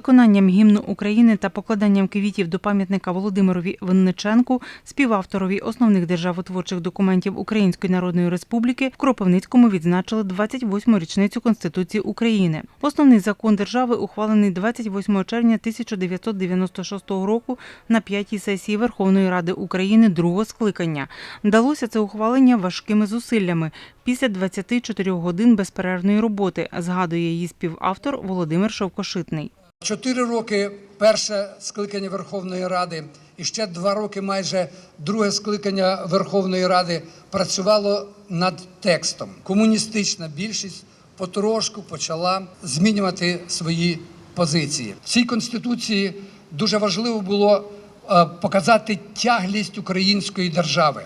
Виконанням гімну України та покладанням квітів до пам'ятника Володимирові Винниченку, співавторові основних державотворчих документів Української Народної Республіки, в Кропивницькому відзначили 28-му річницю Конституції України. Основний закон держави ухвалений 28 червня 1996 року на п'ятій сесії Верховної Ради України другого скликання. Далося це ухвалення важкими зусиллями після 24 годин безперервної роботи, згадує її співавтор Володимир Шовкошитний. Чотири роки перше скликання Верховної Ради і ще два роки майже друге скликання Верховної Ради працювало над текстом. Комуністична більшість потрошку почала змінювати свої позиції. В цій конституції дуже важливо було е, показати тяглість української держави.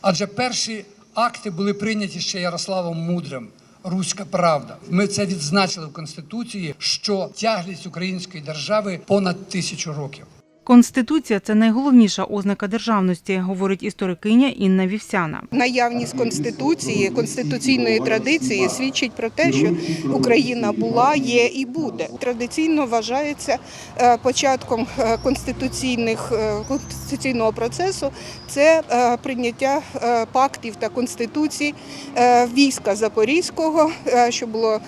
Адже перші акти були прийняті ще Ярославом Мудрим. Руська правда. Ми це відзначили в Конституції, що тяглість української держави понад тисячу років. Конституція це найголовніша ознака державності, говорить історикиня Інна Вівсяна. Наявність конституції, конституційної традиції свідчить про те, що Україна була, є і буде. Традиційно вважається е, початком е, конституційних е, конституційного процесу. Це прийняття пактів та конституцій війська Запорізького, що було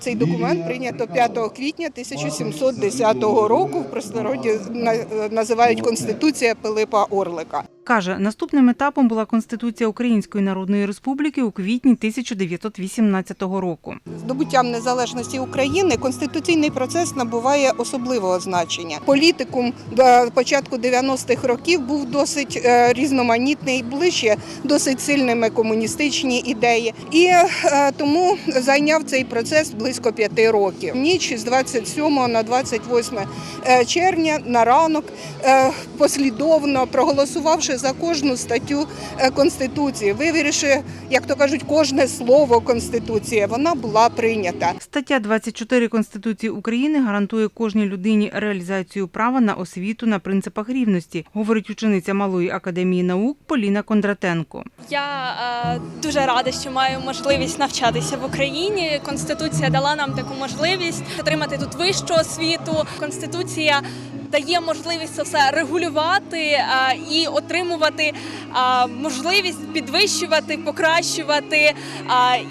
цей документ прийнято 5 квітня 1710 року. В простороді на- називають Конституція Пилипа Орлика. Каже, наступним етапом була Конституція Української Народної Республіки у квітні 1918 року. Здобуттям незалежності України конституційний процес набуває особливого значення. Політикум до початку 90-х років був досить е, різноманітний, були ще досить сильними комуністичні ідеї, і е, тому зайняв цей процес близько п'яти років. Ніч з 27 на 28 е, червня на ранок е, послідовно проголосувавши за кожну статтю е, конституції, вивіривши, як то кажуть, кожне слово конституції, вона була прийнята. Стаття 24 Конституції України гарантує кожній людині реалізацію права на освіту на принципах рівності, говорить учениця Малої академії наук Поліна Кондратенко. Я е, дуже рада, що маю можливість навчатися в Україні. Конституція дала нам таку можливість отримати тут вищу освіту. Конституція дає можливість це все регулювати е, і отримувати е, можливість підвищувати, покращувати е,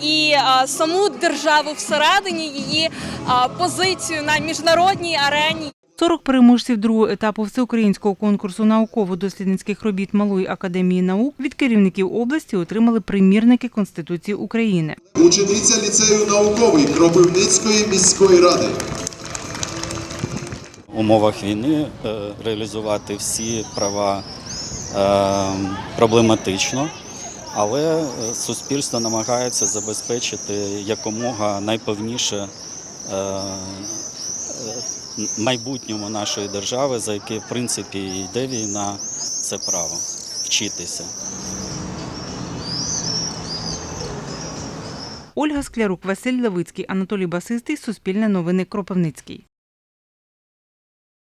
і саму державу всередині її позицію на міжнародній арені. 40 переможців другого етапу всеукраїнського конкурсу науково-дослідницьких робіт Малої академії наук від керівників області отримали примірники Конституції України. Учениця ліцею науковий Кропивницької міської ради. Умовах війни е, реалізувати всі права е, проблематично, але е, суспільство намагається забезпечити якомога найповніше майбутньому нашої держави, за яке в принципі йде війна, це право вчитися. Ольга Склярук, Василь Левицький, Анатолій Басистий, Суспільне новини Кропивницький.